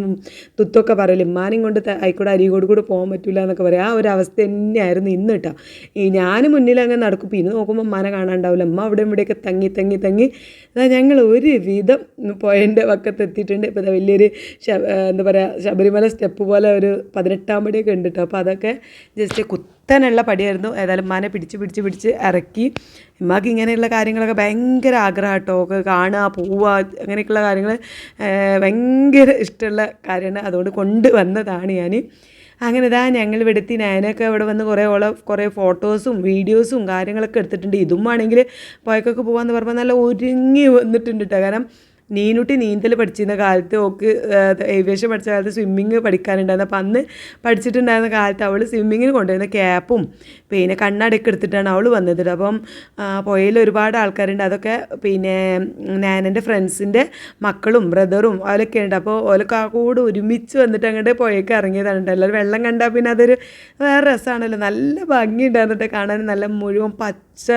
തുത്തൊക്കെ പറയലും ഇമ്മാനും കൊണ്ട് ആയിക്കോട്ടെ അരികോട് കൂടെ പോകാൻ പറ്റില്ല എന്നൊക്കെ പറയാം. ആ ഒരു അവസ്ഥ തന്നെയായിരുന്നു ഇന്ന് കേട്ടോ. ഈ ഞാൻ മുന്നിൽ അങ്ങനെ നടക്കും. പിന്നെ നോക്കുമ്പോൾ ഉമ്മാനെ കാണാണ്ടാവില്ല അമ്മ അവിടെ ഇവിടെയൊക്കെ തങ്ങി തങ്ങി തങ്ങി. ഞങ്ങൾ ഒരു വിധം പോയന്റെ വക്കത്ത് എത്തിയിട്ടുണ്ട്. ഇപ്പോൾ വലിയൊരു എന്താ പറയുക ശബരിമല സ്റ്റെപ്പ് പോലെ ഒരു പതിനെട്ടാം പടിയൊക്കെ ഉണ്ട് കേട്ടോ. അപ്പോൾ അതൊക്കെ ജസ്റ്റ് കുത്തനുള്ള പടിയായിരുന്നു. ഏതായാലും ഉമ്മാനെ പിടിച്ച് പിടിച്ച് പിടിച്ച് ഇറക്കി. ഉമ്മാക്ക് ഇങ്ങനെയുള്ള കാര്യങ്ങളൊക്കെ ഭയങ്കര ആഗ്രഹം കേട്ടോ ഒക്കെ കാണുക പോവുക അങ്ങനെയൊക്കെയുള്ള കാര്യങ്ങൾ ഭയങ്കര ഇഷ്ടമുള്ള കാര്യമാണ്. അതുകൊണ്ട് കൊണ്ടുവന്നതാണ് ഞാൻ അങ്ങനെ ഇതാ ഞങ്ങൾ വെടുത്തി നയനൊക്കെ ഇവിടെ വന്ന് കുറേ ഓളെ കുറേ ഫോട്ടോസും വീഡിയോസും കാര്യങ്ങളൊക്കെ എടുത്തിട്ടുണ്ട്. ഇതും ആണെങ്കിൽ പോയക്കൊക്കെ പോകാമെന്ന് പറയുമ്പോൾ നല്ല ഒരുങ്ങി വന്നിട്ടുണ്ട് കേട്ടോ കാരണം നീനുട്ടി നീന്തൽ പഠിച്ചിരുന്ന കാലത്ത് ഓക്ക് ഏവിയേഷൻ പഠിച്ച കാലത്ത് സ്വിമ്മിങ് പഠിക്കാനുണ്ടായിരുന്നു. അപ്പം അന്ന് പഠിച്ചിട്ടുണ്ടായിരുന്ന കാലത്ത് അവൾ സ്വിമ്മിങ്ങിന് കൊണ്ടുവരുന്ന ക്യാപ്പും പിന്നെ കണ്ണടയൊക്കെ എടുത്തിട്ടാണ് അവൾ വന്നത്. അപ്പം പുഴയിൽ ഒരുപാട് ആൾക്കാരുണ്ട്. അതൊക്കെ പിന്നെ നാനന്റെ ഫ്രണ്ട്സിന്റെ മക്കളും ബ്രദറും അവരൊക്കെ ഉണ്ട്. അപ്പോൾ ഓലൊക്കെ ആ കൂടെ ഒരുമിച്ച് വന്നിട്ട് അങ്ങോട്ട് പുഴയ്ക്ക് ഇറങ്ങിയതാണ് എല്ലാവരും വെള്ളം കണ്ടാൽ പിന്നെ അതൊരു വേറെ രസമാണല്ലോ നല്ല ഭംഗിയുണ്ടായിരുന്നിട്ട് കാണാൻ. നല്ല മുഴുവൻ പച്ച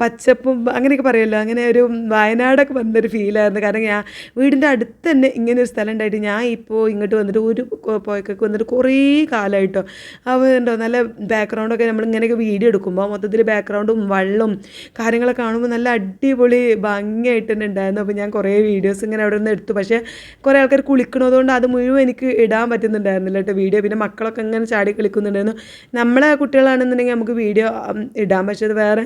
പച്ചപ്പും അങ്ങനെയൊക്കെ പറയുമല്ലോ. അങ്ങനെ ഒരു വയനാടൊക്കെ വന്നൊരു ഫീലായിരുന്നു കാരണം ഞാൻ വീടിന്റെ അടുത്ത് തന്നെ ഇങ്ങനെ ഒരു സ്ഥലം ഉണ്ടായിട്ട് ഞാൻ ഇപ്പോൾ ഇങ്ങോട്ട് വന്നിട്ട് ഒരു പോയക്കൊക്കെ വന്നിട്ട് കുറേ കാലമായിട്ടോ അപ്പോൾ ഉണ്ടോ നല്ല ബാക്ക്ഗ്രൗണ്ടൊക്കെ നമ്മൾ ഇങ്ങനെയൊക്കെ വീഡിയോ എടുക്കുമ്പോൾ മൊത്തത്തിൽ ബാക്ക്ഗ്രൗണ്ടും വെള്ളം കാര്യങ്ങളൊക്കെ കാണുമ്പോൾ നല്ല അടിപൊളി ഭംഗിയായിട്ട് തന്നെ ഉണ്ടായിരുന്നു. അപ്പോൾ ഞാൻ കുറേ വീഡിയോസ് ഇങ്ങനെ അവിടെ നിന്ന് എടുത്തു. പക്ഷേ കുറേ ആൾക്കാർ കുളിക്കണതുകൊണ്ട് അത് മുഴുവൻ എനിക്ക് ഇടാൻ പറ്റുന്നുണ്ടായിരുന്നില്ല കേട്ടോ വീഡിയോ പിന്നെ മക്കളൊക്കെ ഇങ്ങനെ ചാടി കളിക്കുന്നുണ്ടായിരുന്നു. നമ്മളെ കുട്ടികളാണെന്നുണ്ടെങ്കിൽ നമുക്ക് വീഡിയോ ഇടാൻ പക്ഷേ അത് വേറെ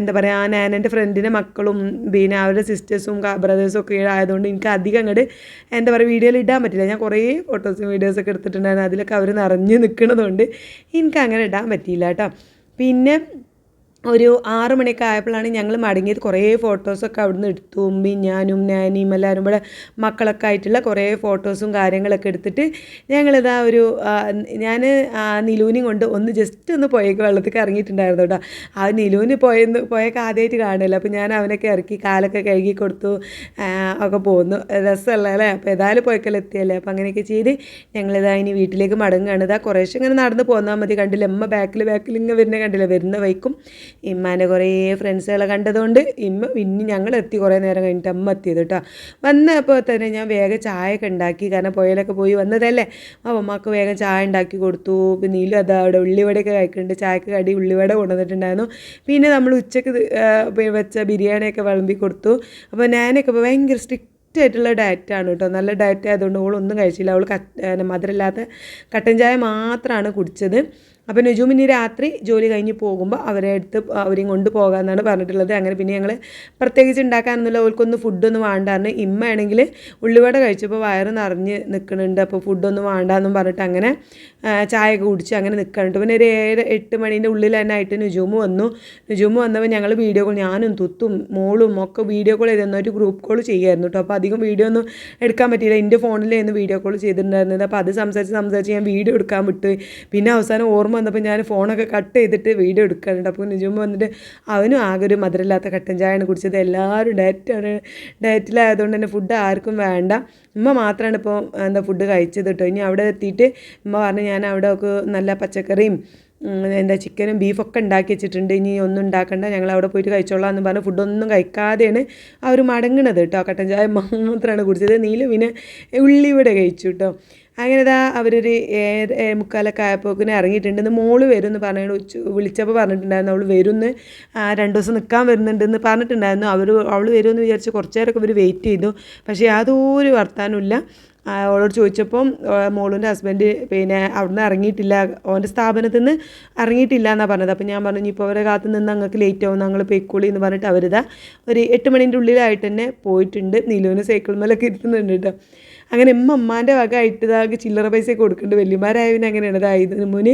എന്താ പറയുക ആ നാനന്റെ ഫ്രണ്ടിന്റെ മക്കളും പിന്നെ അവരുടെ സിസ്റ്റേഴ്സും ബ്രദേഴ്സും ഒക്കെ ആയതുകൊണ്ട് എനിക്ക് അധികം അങ്ങോട്ട് എന്താ പറയുക വീഡിയോയിൽ ഇടാൻ പറ്റില്ല. ഞാൻ കുറേ ഫോട്ടോസും വീഡിയോസൊക്കെ എടുത്തിട്ടുണ്ടായിരുന്നു. അതിലൊക്കെ അവർ നിറഞ്ഞു നിൽക്കുന്നതുകൊണ്ട് എനിക്ക് അങ്ങനെ ഇടാൻ പറ്റിയില്ല കേട്ടോ. പിന്നെ ഒരു ആറ് മണിയൊക്കെ ആയപ്പോഴാണ് ഞങ്ങൾ മടങ്ങിയത്. കുറേ ഫോട്ടോസൊക്കെ അവിടുന്ന് എടുത്തു. ഉമ്മി ഞാനും നാനിയും എല്ലാവരും കൂടെ മക്കളൊക്കെ ആയിട്ടുള്ള കുറേ ഫോട്ടോസും കാര്യങ്ങളൊക്കെ എടുത്തിട്ട് ഞങ്ങളിതാ ഒരു ഞാൻ നിലൂനും കൊണ്ട് ഒന്ന് ജസ്റ്റ് ഒന്ന് പോയേക്ക് വെള്ളത്തിൽ ഇറങ്ങിയിട്ടുണ്ടായിരുന്നു കേട്ടോ. ആ നിലൂന് പോയെന്ന് പോയൊക്കെ ആദ്യമായിട്ട് കാണില്ല അപ്പോൾ ഞാൻ അവനൊക്കെ ഇറക്കി കാലൊക്കെ കഴുകി കൊടുത്തു ഒക്കെ പോന്നു. രസമല്ല അല്ലേ? അപ്പോൾ ഏതായാലും പോയക്കല്ല എത്തിയല്ലേ? അപ്പോൾ അങ്ങനെയൊക്കെ ചെയ്ത് ഞങ്ങളിതാ ഇനി വീട്ടിലേക്ക് മടങ്ങുകയാണ്. ഇതാ കുറേശ്ശെ ഇങ്ങനെ നടന്ന് പോന്നാൽ മതി. കണ്ടില്ല? അമ്മ ബാക്കിൽ ബാക്കിൽ ഇങ്ങനെ വരുന്ന കണ്ടില്ല? വരുന്ന വൈക്കും ഇമ്മാന്റെ കുറേ ഫ്രണ്ട്സുകളെ കണ്ടതുകൊണ്ട് ഇമ്മ പിന്നെ ഞങ്ങൾ എത്തി കുറേ നേരം കഴിഞ്ഞിട്ട് അമ്മ എത്തിയത് കേട്ടോ. വന്നപ്പോൾ തന്നെ ഞാൻ വേഗം ചായയൊക്കെ ഉണ്ടാക്കി കാരണം പുഴയിലൊക്കെ പോയി വന്നതല്ലേ. അപ്പോൾ അമ്മയ്ക്ക് വേഗം ചായ ഉണ്ടാക്കി കൊടുത്തു. പിന്നെ നീലും അതാ അവിടെ ഉള്ളിവടയൊക്കെ കഴിക്കുന്നുണ്ട്. ചായക്ക് കടി ഉള്ളിവട കൊണ്ടുവന്നിട്ടുണ്ടായിരുന്നു. പിന്നെ നമ്മൾ ഉച്ചയ്ക്ക് വെച്ച ബിരിയാണിയൊക്കെ വിളമ്പി കൊടുത്തു. അപ്പോൾ ഞാനൊക്കെ ഇപ്പോൾ ഭയങ്കര സ്ട്രിക്റ്റ് ആയിട്ടുള്ള ഡയറ്റാണ് കേട്ടോ. നല്ല ഡയറ്റ് ആയതുകൊണ്ട് ഓളൊന്നും കഴിച്ചില്ല. അവൾ മധുരമില്ലാത്ത കട്ടൻ ചായ മാത്രമാണ് കുടിച്ചത്. അപ്പോൾ നുജും രാത്രി ജോലി കഴിഞ്ഞ് പോകുമ്പോൾ അവരെ അടുത്ത് അവരെയും കൊണ്ട് പോകാമെന്നാണ് പറഞ്ഞിട്ടുള്ളത്. അങ്ങനെ പിന്നെ ഞങ്ങൾ പ്രത്യേകിച്ച് ഉണ്ടാക്കാനൊന്നുമില്ല അവർക്കൊന്നും ഫുഡൊന്നും വേണ്ടാന്ന് ഇമ്മ ആണെങ്കിൽ ഉള്ളിവട കഴിച്ചപ്പോൾ വയറ് നിറഞ്ഞ് നിൽക്കുന്നുണ്ട് അപ്പോൾ ഫുഡൊന്നും വേണ്ടാന്നും പറഞ്ഞിട്ട് അങ്ങനെ ചായയൊക്കെ കുടിച്ച് അങ്ങനെ നിൽക്കുന്നുണ്ട് പിന്നെ ഒരു ഏഴ് എട്ട് മണീന്റെ ഉള്ളിൽ തന്നെ ആയിട്ട് നുജൂമ് വന്നു. നുജൂമ് വന്നപ്പോൾ ഞങ്ങൾ വീഡിയോ കോൾ ഞാനും തുത്തും മോളും ഒക്കെ വീഡിയോ കോൾ ചെയ്തിരുന്നു. ഒരു ഗ്രൂപ്പ് കോൾ ചെയ്യായിരുന്നു കേട്ടോ അപ്പോൾ അധികം വീഡിയോ ഒന്നും എടുക്കാൻ പറ്റിയില്ല. എന്റെ ഫോണിലായിരുന്നു വീഡിയോ കോൾ ചെയ്തിട്ടുണ്ടായിരുന്നത്. അപ്പോൾ അത് സംസാരിച്ച് സംസാരിച്ച് ഞാൻ വീഡിയോ എടുക്കാൻ വിട്ട്. പിന്നെ അവസാനം ഓർമ്മ വന്നപ്പോൾ ഞാൻ ഫോണൊക്കെ കട്ട് ചെയ്തിട്ട് വീഡിയോ എടുക്കാനുണ്ട്. അപ്പോൾ നിജുമ്മ വന്നിട്ട് അവനും ആകെ ഒരു മധുരമില്ലാത്ത കട്ടൻ ചായയാണ് കുടിച്ചത്. എല്ലാവരും ഡയറ്റാണ് ഡയറ്റിലായതുകൊണ്ട് തന്നെ ഫുഡ് ആർക്കും വേണ്ട. ഉമ്മ മാത്രമാണ് ഇപ്പോൾ എന്താ ഫുഡ് കഴിച്ചത് കേട്ടോ. ഇനി അവിടെ എത്തിയിട്ട് ഉമ്മ പറഞ്ഞു ഞാൻ അവിടെ ഒക്കെ നല്ല പച്ചക്കറിയും എന്താ ചിക്കനും ബീഫൊക്കെ ഉണ്ടാക്കി വെച്ചിട്ടുണ്ട്. ഇനി ഒന്നും ഉണ്ടാക്കണ്ട. ഞങ്ങൾ അവിടെ പോയിട്ട് കഴിച്ചോളാം എന്ന് പറഞ്ഞ് ഫുഡൊന്നും കഴിക്കാതെയാണ് അവർ മടങ്ങണത് കേട്ടോ. കട്ടൻ ചായ മാത്രമാണ് കുടിച്ചത്. നീല പിന്നെ ഉള്ളിവിടെ കഴിച്ചു കേട്ടോ. അങ്ങനെ ഇതാ അവരൊരു മുക്കാലൊക്കെ ആയപ്പോക്കിന് ഇറങ്ങിയിട്ടുണ്ട് മോൾ വരും എന്ന് പറഞ്ഞു വിളിച്ചപ്പോൾ പറഞ്ഞിട്ടുണ്ടായിരുന്നു അവൾ വരുമെന്ന് രണ്ട് ദിവസം നിൽക്കാൻ വരുന്നുണ്ടെന്ന് പറഞ്ഞിട്ടുണ്ടായിരുന്നു. അവർ അവൾ വരുമെന്ന് വിചാരിച്ച് കുറച്ച് നേരമൊക്കെ ഇവർ വെയിറ്റ് ചെയ്തു. പക്ഷേ യാതൊരു വർത്താനമില്ല അവളോട് ചോദിച്ചപ്പം മോളിന്റെ ഹസ്ബൻഡ് പിന്നെ അവിടുന്ന് ഇറങ്ങിയിട്ടില്ല. ഓന്റെ സ്ഥാപനത്തിൽ നിന്ന് ഇറങ്ങിയിട്ടില്ല എന്നാണ് പറഞ്ഞത്. അപ്പം ഞാൻ പറഞ്ഞു ഇപ്പോൾ അവരെ കാത്തു നിന്ന് ഞങ്ങൾക്ക് ലേറ്റ് ആവും ഞങ്ങൾ പൊയ്ക്കോളി എന്ന് പറഞ്ഞിട്ട് അവരിതാ ഒരു എട്ട് മണീന്റെ ഉള്ളിലായിട്ട് തന്നെ പോയിട്ടുണ്ട്. നീലുവിന് സൈക്കിൾ മേലൊക്കെ ഇരുത്തുന്നുണ്ട് കേട്ടോ. അങ്ങനെ ഉമ്മ അമ്മാന്റെ വക ആയിട്ട് ഇതാകെ ചില്ലറ പൈസ കൊടുക്കുന്നുണ്ട്. വലിയമാരായവന് അങ്ങനെയാണ്. അതായത് മുന്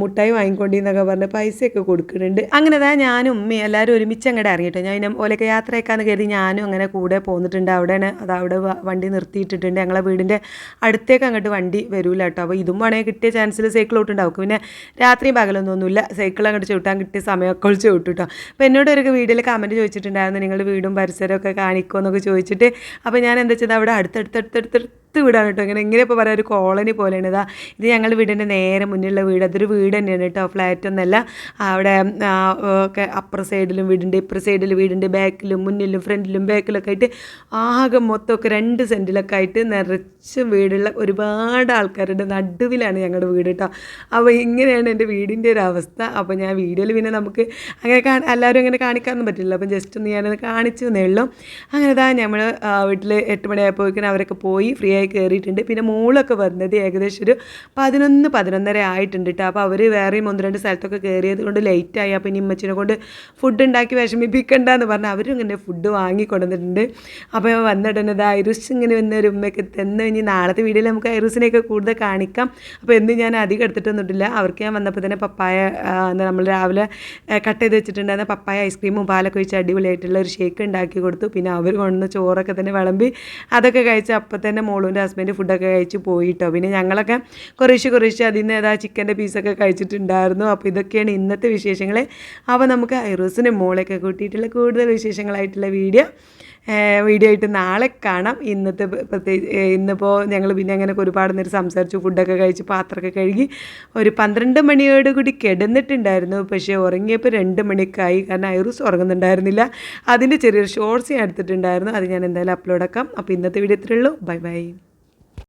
മുട്ടായി വാങ്ങിക്കൊണ്ടിന്നൊക്കെ പറഞ്ഞ് പൈസയൊക്കെ കൊടുക്കുന്നുണ്ട്. അങ്ങനെ അതാ ഞാനും ഉമ്മയും എല്ലാവരും ഒരുമിച്ച് അങ്ങോട്ട് ഇറങ്ങിയിട്ട് ഞാൻ പിന്നെ ഓലൊക്കെ യാത്രയൊക്കെയാന്ന് കരുതി ഞാനും അങ്ങനെ കൂടെ പോന്നിട്ടുണ്ട്. അവിടെയാണ് അത് അവിടെ വണ്ടി നിർത്തിയിട്ടിട്ടുണ്ട്. ഞങ്ങളെ വീടിന്റെ അടുത്തേക്ക് അങ്ങോട്ട് വണ്ടി വരൂല കേട്ടോ. അപ്പോൾ ഇതും വേണമെങ്കിൽ കിട്ടിയ ചാൻസിൽ സൈക്കിൾ ഓട്ടുണ്ടാവും. പിന്നെ രാത്രിയും പകലൊന്നും ഒന്നുമില്ല. സൈക്കിൾ അങ്ങോട്ട് ചവിട്ടാൻ കിട്ടിയ സമയമൊക്കെ ചവിട്ടു കേട്ടോ. അപ്പോൾ എന്നോട് ഒരു വീഡിയോയിൽ കമന്റ് ചോദിച്ചിട്ടുണ്ടായിരുന്നു. നിങ്ങൾ വീടും പരിസരമൊക്കെ കാണിക്കുമോ എന്നൊക്കെ ചോദിച്ചിട്ട്. അപ്പോൾ ഞാൻ എന്താ വെച്ചാൽ അവിടെ dır dır അടുത്ത് വീടാണ് കേട്ടോ. ഇങ്ങനെ എങ്ങനെ ഇപ്പോൾ പറയാം ഒരു കോളനി പോലെയാണ്. ഇതാ ഇത് ഞങ്ങളുടെ വീടിന്റെ നേരെ മുന്നിലുള്ള വീട്. അതൊരു വീട് തന്നെയാണ് കേട്ടോ ഫ്ലാറ്റ് ഒന്നല്ല. അവിടെ ഒക്കെ അപ്പുറ സൈഡിലും വീടുണ്ട് ഇപ്പുറ സൈഡിൽ വീടിന്റെ ബാക്കിലും മുന്നിലും ഫ്രണ്ടിലും ബാക്കിലൊക്കെ ആയിട്ട് ആകെ മൊത്തമൊക്കെ രണ്ട് സെന്റിലൊക്കെ ആയിട്ട് നിറച്ച് വീടുള്ള ഒരുപാട് ആൾക്കാരുടെ നടുവിലാണ് ഞങ്ങളുടെ വീട് കേട്ടോ. അപ്പോൾ ഇങ്ങനെയാണ് എന്റെ വീടിന്റെ ഒരു അവസ്ഥ. അപ്പോൾ ഞാൻ വീഡിയോയിൽ പിന്നെ നമുക്ക് അങ്ങനെ കാ എല്ലാവരും അങ്ങനെ കാണിക്കാനൊന്നും പറ്റില്ല അപ്പം ജസ്റ്റ് ഒന്ന് ഞാനത് കാണിച്ചു തന്നേ ഉള്ളൂ. അങ്ങനെ ഇതാ നമ്മൾ വീട്ടിൽ എട്ട് മണിയായപ്പോഴേക്കും അവരൊക്കെ പോയി ഫ്രീ ആയി കയറിയിട്ടുണ്ട് പിന്നെ മോളൊക്കെ വരുന്നത് ഏകദേശം ഒരു പതിനൊന്ന് പതിനൊന്നര ആയിട്ടുണ്ട് കേട്ടോ അപ്പോൾ അവർ വേറെയും ഒന്ന് രണ്ട് സ്ഥലത്തൊക്കെ കയറിയത് കൊണ്ട് ലേറ്റായി അപ്പോൾ ഇനി അമ്മച്ചിനെ കൊണ്ട് ഫുഡ് ഉണ്ടാക്കി വിഷമിപ്പിക്കണ്ട എന്ന് പറഞ്ഞാൽ അവരും ഇങ്ങനെ ഫുഡ് വാങ്ങി കൊണ്ടുവന്നിട്ടുണ്ട് അപ്പോൾ വന്നിടുന്നത് ഇത് ഐറിസ് ഇങ്ങനെ വന്ന ഒരു ഉമ്മയൊക്കെ തന്നു. ഇനി നാളത്തെ വീഡിയോയിൽ നമുക്ക് ഐറിസിനെയൊക്കെ കൂടുതൽ കാണിക്കാം. അപ്പോൾ എന്ത് ഞാൻ അധികം എടുത്തിട്ടൊന്നുമില്ല അവർക്ക് ഞാൻ വന്നപ്പോൾ തന്നെ പപ്പായ നമ്മൾ രാവിലെ കട്ട് ചെയ്ത് വെച്ചിട്ടുണ്ടായിരുന്ന പപ്പായ ഐസ്ക്രീമും പാലൊക്കെ വെച്ച് അടിപൊളിയായിട്ടുള്ള ഒരു ഷേക്ക് ഉണ്ടാക്കി കൊടുത്തു. പിന്നെ അവർ കൊണ്ടുവന്ന് ചോറൊക്കെ തന്നെ വിളമ്പി അതൊക്കെ കഴിച്ച് അപ്പം തന്നെ മോൾ എന്റെ ഹസ്ബൻഡ് ഫുഡൊക്കെ കഴിച്ച് പോയിട്ടോ. പിന്നെ ഞങ്ങളൊക്കെ കുറേശ്ശെ കുറേശ്ശെ അതിൽ നിന്ന് ഏതാ ചിക്കന്റെ പീസൊക്കെ കഴിച്ചിട്ടുണ്ടായിരുന്നു. അപ്പോൾ ഇതൊക്കെയാണ് ഇന്നത്തെ വിശേഷങ്ങൾ അപ്പോൾ നമുക്ക് ഐറോസിനും മോളൊക്കെ കൂട്ടിയിട്ടുള്ള കൂടുതൽ വിശേഷങ്ങളായിട്ടുള്ള വീഡിയോ വീഡിയോ ആയിട്ട് നാളെ കാണാം. ഇന്നത്തെ പ്രത്യേകിച്ച് ഇന്നിപ്പോൾ ഞങ്ങൾ പിന്നെ അങ്ങനെ ഒരുപാട് നേരം സംസാരിച്ചു ഫുഡൊക്കെ കഴിച്ച് പാത്രമൊക്കെ കഴുകി ഒരു പന്ത്രണ്ട് മണിയോട് കൂടി കിടന്നിട്ടുണ്ടായിരുന്നു. പക്ഷേ ഉറങ്ങിയപ്പോൾ രണ്ട് മണിക്കായി കാരണം ഐറൂസ് ഉറങ്ങുന്നുണ്ടായിരുന്നില്ല. അതിന്റെ ചെറിയൊരു ഷോർട്സ് ഞാൻ എടുത്തിട്ടുണ്ടായിരുന്നു. അത് ഞാൻ എന്തായാലും അപ്ലോഡ് ആക്കാം. അപ്പോൾ ഇന്നത്തെ വീഡിയോ ഇത്രയുള്ളൂ ബൈ ബൈ